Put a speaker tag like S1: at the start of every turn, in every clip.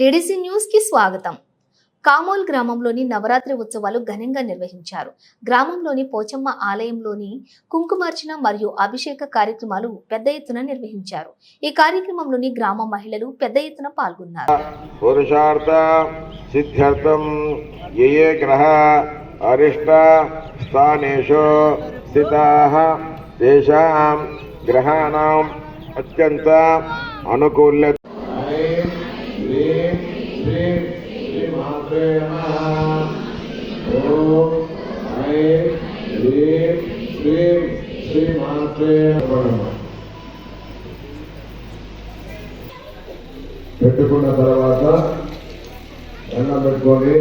S1: DDC న్యూస్కి స్వాగతం. కామోల్ గ్రామంలోని నవరాత్రి ఉత్సవాలు ఘనంగా నిర్వహించారు. గ్రామంలోని పోచమ్మ ఆలయంలోని కుంకుమార్చన మరియు అభిషేక కార్యక్రమాలు పెద్ద ఎత్తున నిర్వహించారు. ఈ కార్యక్రమంలోని గ్రామ మహిళలు పెద్ద ఎత్తున పాల్గొన్నారు.
S2: పురుషార్థ సిద్ధ్యర్థం ఏ ఏ గ్రహ అరిష్ట స్థానేషు స్థితాః తేషాం గ్రహాణం అత్యంత అనుకూల్య
S3: పెట్టుకున్న తర్వాత దండం పెట్టుకొని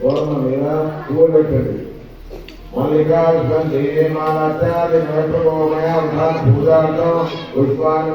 S3: పూర్ణ మీద పువ్వు పెట్టండి మల్లికార్జున మాలాచార్య నైపుణ్యమయ పూజార్థం పుష్పాన్ని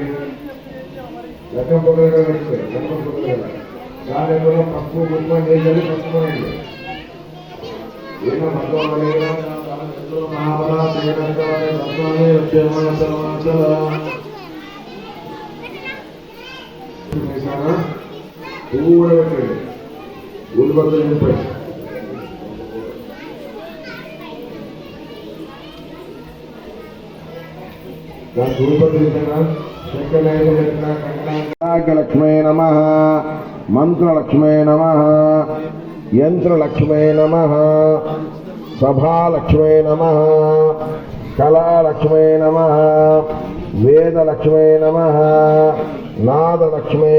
S3: లెక్క పొగలుగా దాని లెక్క పొగలుగా దానిలో పప్పు గుమ్మ నీళ్ళు పసుపు ఏమో మధ్యలో మహాభారత తత్వాన్ని వచ్చే పువ్వు కూడా పెట్టండి. ఊళ్ళు బద్దలు నింపండి దాని
S2: నాగలక్ష్మే నమ మంత్రలక్ష్మే నమ యంత్రలక్ష్మే నమ సభాలక్ష్మే నమ కళాలక్ష్మే నమ వేదలక్ష్మే నమ నాదలక్ష్మే